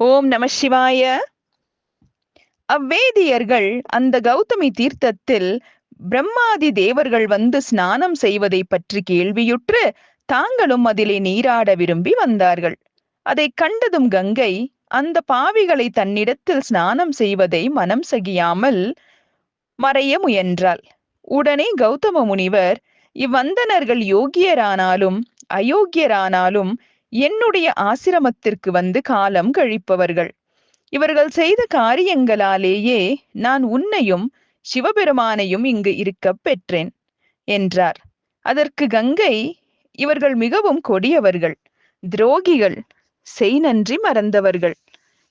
ஓம் நம சிவாய. அவ்வேதியர்கள் அந்த கௌதமி தீர்த்தத்தில் பிரம்மாதி தேவர்கள் வந்து ஸ்நானம் செய்வதை பற்றி கேள்வியுற்று தாங்களும் அதிலே நீராட விரும்பி வந்தார்கள். அதை கண்டதும் கங்கை அந்த பாவிகளை தன்னிடத்தில் ஸ்நானம் செய்வதை மனம் சகியாமல் மறைய முயன்றாள். உடனே கௌதம முனிவர் இவ்வந்தனர்கள் யோகியரானாலும் அயோக்கியரானாலும் என்னுடைய ஆசிரமத்திற்கு வந்து காலம் கழிப்பவர்கள். இவர்கள் செய்த காரியங்களாலேயே நான் உன்னையும் சிவபெருமானையும் இங்கு இருக்க பெற்றேன் என்றார். அதற்கு கங்கை இவர்கள் மிகவும் கொடியவர்கள் துரோகிகள் செய் நன்றி மறந்தவர்கள்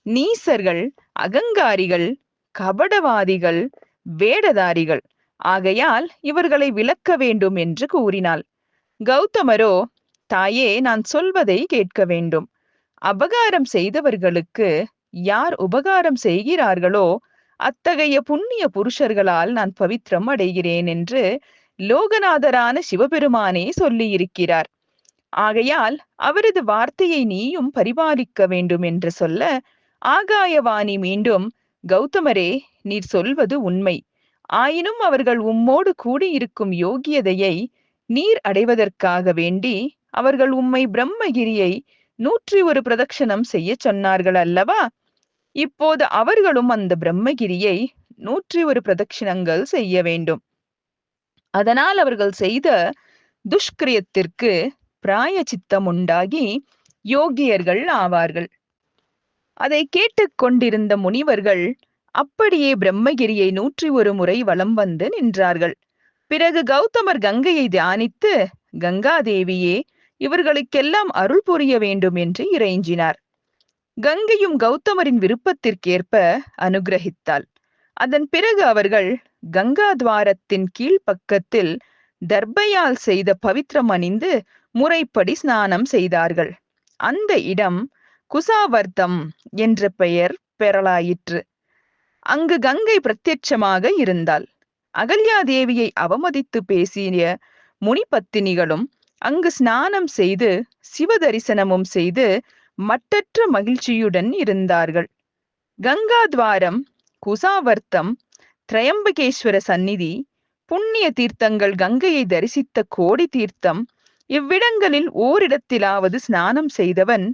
நீசர்கள் அகங்காரிகள் கபடவாதிகள் வேடதாரிகள் ஆகையால் இவர்களை விலக்க வேண்டும் என்று கூறினாள். கௌதமரோ தாயே நான் சொல்வதை கேட்க வேண்டும். அபகாரம் செய்தவர்களுக்கு யார் உபகாரம் செய்கிறார்களோ அத்தகைய புண்ணிய புருஷர்களால் நான் பவித்ரம் அடைகிறேன் என்று லோகநாதரான சிவபெருமானே சொல்லியிருக்கிறார். ஆகையால் அவரது வார்த்தையை நீயும் பரிபாலிக்க வேண்டும் என்று சொல்ல ஆகாயவாணி மீண்டும் கௌதமரே நீர் சொல்வது உண்மை. ஆயினும் அவர்கள் உம்மோடு கூடியிருக்கும் யோகியதையை நீர் அடைவதற்காக வேண்டி அவர்கள் உம்மை பிரம்மகிரியை நூற்றி ஒரு பிரதட்சணம் செய்ய சொன்னார்கள் அல்லவா? இப்போது அவர்களும் அந்த பிரம்மகிரியை நூற்றி ஒரு பிரதட்சிணங்கள் செய்ய வேண்டும். அதனால் அவர்கள் செய்த துஷ்கிரியத்திற்கு பிராய சித்தம் உண்டாகி யோகியர்கள் ஆவார்கள். அதை கேட்டுக்கொண்டிருந்த முனிவர்கள் அப்படியே பிரம்மகிரியை நூற்றி ஒரு முறை வலம் வந்து நின்றார்கள். பிறகு கௌதமர் கங்கையை தியானித்து கங்காதேவியே இவர்களுக்கெல்லாம் அருள் புரிய வேண்டும் என்று இறைஞ்சினார். கங்கையும் கௌதமரின் விருப்பத்திற்கேற்ப அனுகிரகித்தாள். அதன் பிறகு அவர்கள் கங்கா துவாரத்தின் கீழ்ப்பக்கத்தில் தர்பையால் செய்த பவித்ரம் அணிந்து முறைப்படி ஸ்நானம் செய்தார்கள். அந்த இடம் குசாவர்த்தம் என்ற பெயர் பெறலாயிற்று. அங்கு கங்கை பிரத்யட்சமாக இருந்தாள். அகல்யாதேவியை அவமதித்து பேசிய முனிபத்தினிகளும் அங்கு ஸ்நானம் செய்து சிவ தரிசனமும் செய்து மட்டற்ற மகிழ்ச்சியுடன் இருந்தார்கள். கங்காத்வாரம் குசாவர்த்தம் திரையம்பகேஸ்வர சந்நிதி புண்ணிய தீர்த்தங்கள் கங்கையை தரிசித்த கோடி தீர்த்தம் இவ்விடங்களில் ஓரிடத்திலாவது ஸ்நானம் செய்தவன்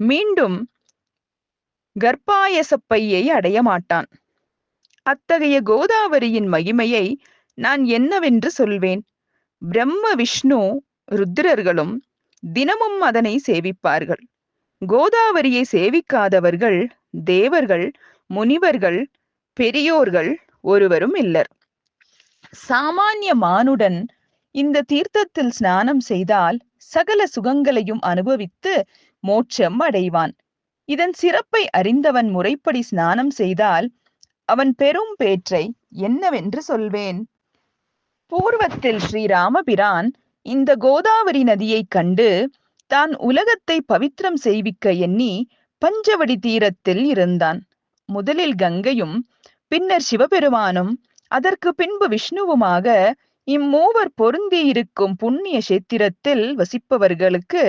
மீண்டும் கர்ப்பாயசப்பையை அடைய மாட்டான். அத்தகைய கோதாவரியின் மகிமையை நான் என்னவென்று சொல்வேன்? பிரம்ம விஷ்ணு ருத்ரர்களும் தினமும் அதனை சேவிப்பார்கள். கோதாவரியை சேவிக்காதவர்கள் தேவர்கள் முனிவர்கள் பெரியோர்கள் ஒருவரும் இல்லர். சாமானிய மானுடன் இந்த தீர்த்தத்தில் ஸ்நானம் செய்தால் சகல சுகங்களையும் அனுபவித்து மோட்சம் அடைவான். இதன் சிறப்பை அறிந்தவன் முறைப்படி ஸ்நானம் செய்தால் அவன் பெரும் பேற்றை என்னவென்று சொல்வேன். பூர்வத்தில் ஸ்ரீராமபிரான் இந்த கோதாவரி நதியைக் கண்டு தான் உலகத்தை பவித்திரம் செய்விக்க எண்ணி பஞ்சவடி தீரத்தில் இருந்தான். முதலில் கங்கையும் பின்னர் சிவபெருமானும் அதற்கு பின்பு விஷ்ணுவுமாக இம்மூவர் பொருந்தி இருக்கும் புண்ணிய சேத்திரத்தில் வசிப்பவர்களுக்கு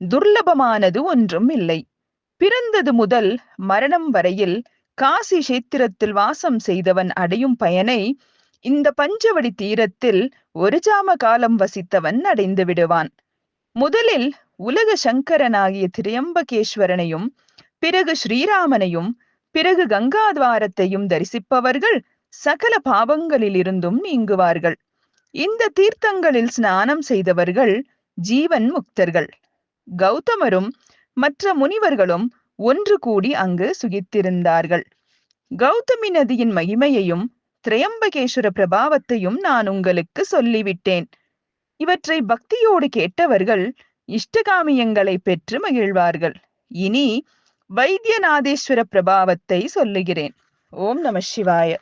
துர்லபமானது ஒன்றும் இல்லை. பிறந்தது முதல் மரணம் வரையில் காசி சேத்திரத்தில் வாசம் செய்தவன் அடையும் பயனை இந்த பஞ்சவடி தீரத்தில் ஒரு ஜாம காலம் வசித்தவன் அடைந்து விடுவான். முதலில் உலக சங்கரனாகிய திரியம்பகேஸ்வரனையும் பிறகு ஸ்ரீராமனையும் பிறகு கங்காத்வாரத்தையும் தரிசிப்பவர்கள் சகல பாவங்களிலிருந்தும் நீங்குவார்கள். இந்த தீர்த்தங்களில் ஸ்நானம் செய்தவர்கள் ஜீவன் முக்தர்கள். கௌதமரும் மற்ற முனிவர்களும் ஒன்று கூடி அங்கு சுகித்திருந்தார்கள். கௌதமி நதியின் மகிமையையும் திரையம்பகேஸ்வர பிரபாவத்தையும் நான் உங்களுக்கு சொல்லிவிட்டேன். இவற்றை பக்தியோடு கேட்டவர்கள் இஷ்டகாமியங்களை பெற்று மகிழ்வார்கள். இனி வைத்தியநாதேஸ்வர பிரபாவத்தை சொல்லுகிறேன். ஓம் நம சிவாய.